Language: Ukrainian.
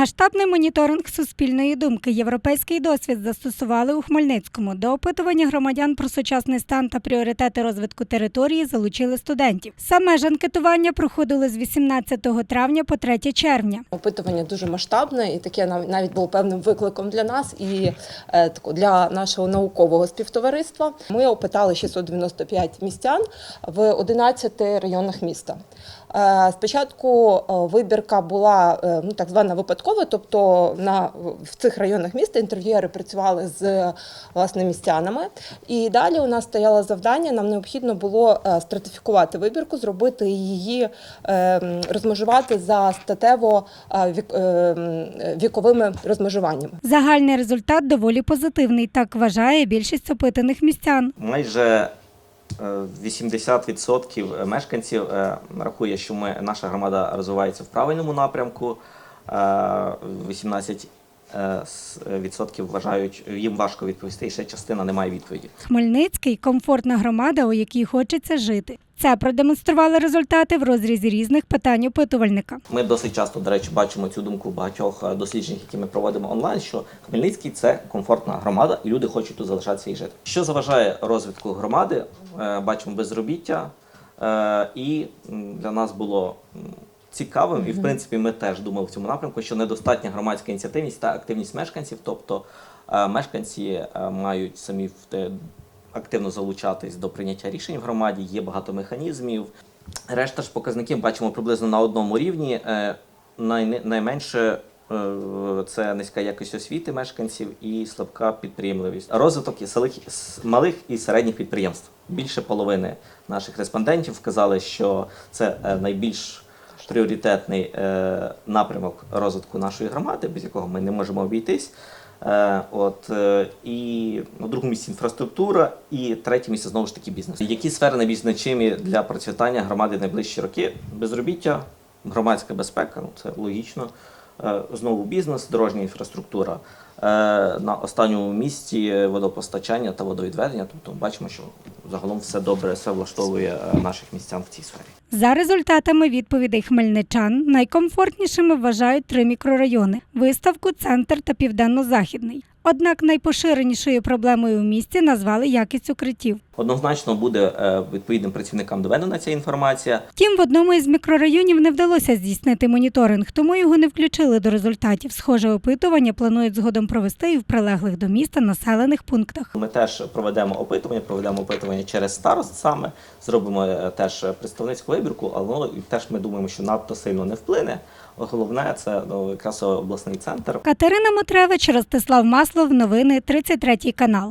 Масштабний моніторинг суспільної думки, європейський досвід застосували у Хмельницькому. До опитування громадян про сучасний стан та пріоритети розвитку території залучили студентів. Саме ж анкетування проходило з 18 травня по 3 червня. Опитування дуже масштабне, і таке нав- навіть було певним викликом для нас і е, для нашого наукового співтовариства. Ми опитали 695 містян в 11 районах міста. Е, Спочатку е, вибірка була ну, так звана випадкова, тобто на, в цих районах міста інтерв'юери працювали з власне містянами. І далі у нас стояло завдання, нам необхідно було е, стратифікувати вибірку, зробити її, е, розмежувати за статево е, вік- е, м, віковими розмежуваннями. Загальний результат доволі позитивний, так вважає більшість опитаних містян. Майже е, 80% мешканців е, рахує, що ми, наша громада розвивається в правильному напрямку. Е, 18% е, відсотків вважають, їм важко відповісти, і ще частина не має відповіді. Хмельницький комфортна громада, у якій хочеться жити. Це продемонстрували результати в розрізі різних питань опитувальника. Ми досить часто, до речі, бачимо цю думку багатьох е, досліджень, які ми проводимо онлайн, що Хмельницький це комфортна громада, і люди хочуть тут залишатися і жити. Що заважає розвитку громади? Е, Бачимо безробіття, і для нас було цікавим, і в принципі ми теж думали в цьому напрямку, що недостатня громадська ініціативність та активність мешканців, тобто е, мешканці е, мають самі в те активно залучатись до прийняття рішень в громаді, є багато механізмів. Решта ж показників бачимо приблизно на одному рівні. Е, най- Найменше е, це низька якість освіти мешканців і слабка підприємливість. Розвиток селих, малих і середніх підприємств. Більше половини наших респондентів вказали, що це е, найбільш пріоритетний е, напрямок розвитку нашої громади, без якого ми не можемо обійтись. Е, От е, і на другому місці інфраструктура, і третє місце знову ж таки бізнес. Які сфери найбільш значимі для процвітання громади найближчі роки? Безробіття, громадська безпека, ну це логічно. Е, Знову бізнес, дорожня інфраструктура. Е, На останньому місці водопостачання та водовідведення. Тобто бачимо, що загалом все добре, все влаштовує е, наших містян в цій сфері. За результатами відповідей хмельничан найкомфортнішими вважають три мікрорайони: виставку, центр та південно-західний. Однак найпоширенішою проблемою в місті назвали якість укриттів. Однозначно буде е, відповідним працівникам доведена ця інформація. Втім, в одному із мікрорайонів не вдалося здійснити моніторинг, тому його не включили до результатів. Схоже опитування планують згодом провести і в прилеглих до міста населених пунктах. Ми теж проведемо опитування, проведемо опитування через старост саме, зробимо е, теж представницьку вибірку, але воно теж ми думаємо, що надто сильно не вплине. Головне це ну, якраз обласний центр. Катерина Мотревич, Ростислав Маслов, новини 33 канал.